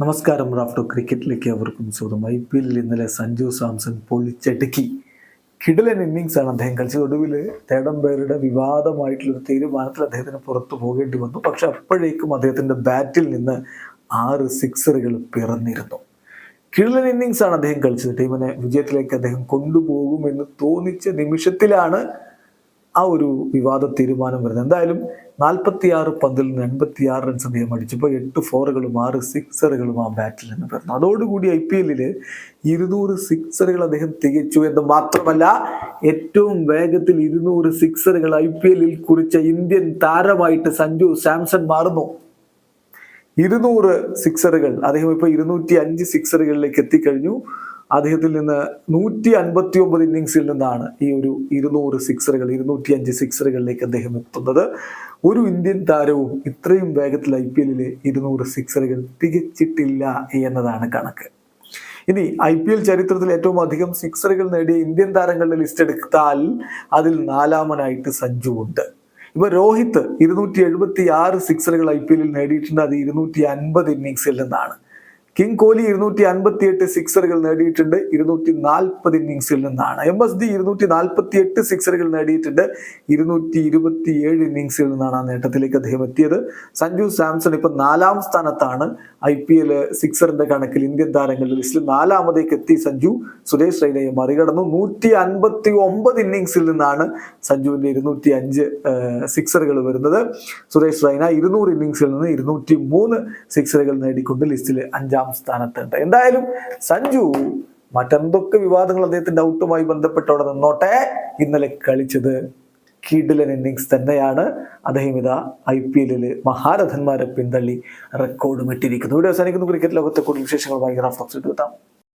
നമസ്കാരം. റാഫ്റ്റോ ക്രിക്കറ്റിലേക്ക് അവർക്കും സ്വാഗതം. ഐ പി എല്ലിൽ ഇന്നലെ സഞ്ജു സാംസൺ പൊളിച്ചടുക്കി. കിടലൻ ഇന്നിങ്സ് ആണ് അദ്ദേഹം കളിച്ചത്. ഒടുവിൽ തേടംപേരുടെ വിവാദമായിട്ടുള്ളൊരു തീരുമാനത്തിൽ അദ്ദേഹത്തിന് പുറത്തു പോകേണ്ടി വന്നു. പക്ഷെ അപ്പോഴേക്കും അദ്ദേഹത്തിന്റെ ബാറ്റിൽ നിന്ന് ആറ് സിക്സറുകൾ പിറന്നിരുന്നു. കിഴലൻ ഇന്നിങ്സ് ആണ് അദ്ദേഹം കളിച്ചത്. ടീമിനെ വിജയത്തിലേക്ക് അദ്ദേഹം കൊണ്ടുപോകുമെന്ന് തോന്നിച്ച നിമിഷത്തിലാണ് ആ ഒരു വിവാദ തീരുമാനം വരുന്നത്. എന്തായാലും നാൽപ്പത്തിയാറ് പന്തിൽ നിന്ന് എൺപത്തിയാറ് റൺസ് അദ്ദേഹം അടിച്ചപ്പോൾ എട്ട് ഫോറുകളും ആറ് സിക്സറുകളും ആ ബാറ്റിൽ നിന്ന് വരുന്നു. അതോടുകൂടി ഐ പി എല്ലിൽ ഇരുന്നൂറ് സിക്സറുകൾ അദ്ദേഹം തികച്ചു എന്ന് മാത്രമല്ല ഏറ്റവും വേഗത്തിൽ ഇരുന്നൂറ് സിക്സറുകൾ ഐ പി എല്ലിൽ കുറിച്ച ഇന്ത്യൻ താരമായിട്ട് സഞ്ജു സാംസൺ മാറുന്നു. ഇരുന്നൂറ് സിക്സറുകൾ അദ്ദേഹം ഇപ്പോൾ ഇരുന്നൂറ്റി അഞ്ച് സിക്സറുകളിലേക്ക് എത്തിക്കഴിഞ്ഞു. അദ്ദേഹത്തിൽ നിന്ന് നൂറ്റി അൻപത്തി ഒമ്പത് ഇന്നിങ്സിൽ നിന്നാണ് ഈ ഒരു ഇരുന്നൂറ് സിക്സറുകൾ ഇരുന്നൂറ്റി അഞ്ച് സിക്സറുകളിലേക്ക് അദ്ദേഹം എത്തുന്നത്. ഒരു ഇന്ത്യൻ താരവും ഇത്രയും വേഗത്തിൽ ഐ പി എല്ലിലെ ഇരുന്നൂറ് സിക്സറുകൾ തികച്ചിട്ടില്ല എന്നതാണ് കണക്ക്. ഇനി ഐ പി എൽ ചരിത്രത്തിൽ ഏറ്റവും അധികം സിക്സറുകൾ നേടിയ ഇന്ത്യൻ താരങ്ങളുടെ ലിസ്റ്റ് എടുത്താൽ അതിൽ നാലാമനായിട്ട് സഞ്ജു ഉണ്ട്. ഇപ്പൊ രോഹിത് ഇരുന്നൂറ്റി എഴുപത്തി ആറ് സിക്സറുകൾ ഐ പി എല്ലിൽ നേടിയിട്ടുണ്ട്. അത് ഇരുന്നൂറ്റി അൻപത് ഇന്നിങ്സിൽ നിന്നാണ്. കിങ് കോഹ്ലി ഇരുന്നൂറ്റി അൻപത്തി എട്ട് സിക്സറുകൾ നേടിയിട്ടുണ്ട്. ഇരുന്നൂറ്റി നാൽപ്പത് ഇന്നിങ്സിൽ നിന്നാണ്. എം എസ് ഡി ഇരുന്നൂറ്റി നാൽപ്പത്തി എട്ട് സിക്സറുകൾ നേടിയിട്ടുണ്ട്. ഇരുന്നൂറ്റി ഇരുപത്തി ഏഴ് ഇന്നിങ്സിൽ നിന്നാണ് ആ നേട്ടത്തിലേക്ക് അദ്ദേഹം എത്തിയത്. സഞ്ജു സാംസൺ ഇപ്പൊ നാലാം സ്ഥാനത്താണ്. ഐ പി എൽ സിക്സറിന്റെ കണക്കിൽ ഇന്ത്യൻ താരങ്ങളുടെ ലിസ്റ്റിൽ നാലാമതേക്ക് എത്തി സഞ്ജു. സുരേഷ് റൈനയെ മറികടന്നു. നൂറ്റി അൻപത്തി ഒമ്പത് ഇന്നിങ്സിൽ നിന്നാണ് സഞ്ജുവിന്റെ ഇരുന്നൂറ്റി അഞ്ച് സിക്സറുകൾ വരുന്നത്. സുരേഷ് റൈന ഇരുന്നൂറ് ഇന്നിങ്സിൽ നിന്ന് ഇരുന്നൂറ്റി മൂന്ന് സിക്സറുകൾ നേടിക്കൊണ്ട് ലിസ്റ്റിൽ അഞ്ചാം സ്ഥാനത്തുണ്ട് എന്തായാലും സഞ്ജു മറ്റെന്തൊക്കെ വിവാദങ്ങൾ അദ്ദേഹത്തിന്റെ ഔട്ടുമായി ബന്ധപ്പെട്ടവിടെ നിന്നോട്ടെ? ഇന്നലെ കളിച്ചത് കിഡിലൻ ഇന്നിങ്സ് തന്നെയാണ്. അദ്ദേഹം ഇതാ ഐ പി എല്ലിൽ മഹാരഥന്മാരെ പിന്തള്ളി റെക്കോർഡും ഇട്ടിരിക്കുന്നു. ഇവിടെ അവസാനിക്കുന്നു. ക്രിക്കറ്റ് ലോകത്തെ കൂടുതൽ വിശേഷങ്ങളുമായി റാഫ്റ്റോക്സ് എത്താം